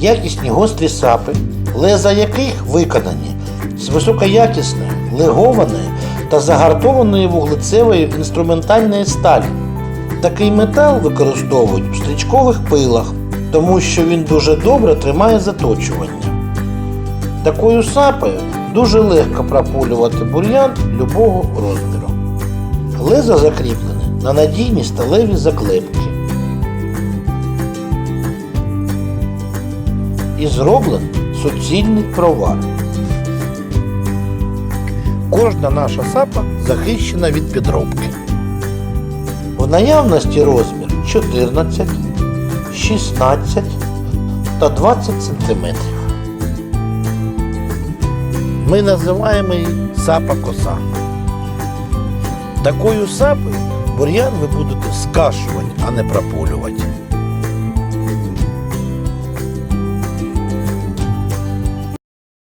якісні гострі сапи, леза яких виконані з високоякісної, легованої та загартованої вуглецевої інструментальної сталі. Такий метал використовують в стрічкових пилах, тому що він дуже добре тримає заточування. Такою сапою дуже легко пропулювати бур'ян любого розміру. Леза закріплене на надійні сталеві заклепки. І зроблений суцільний провар. Кожна наша сапа захищена від підробки. В наявності розмір 14, 16 та 20 см. Ми називаємо її сапа коса. Такою сапою бур'ян ви будете скашувати, а не прополювати.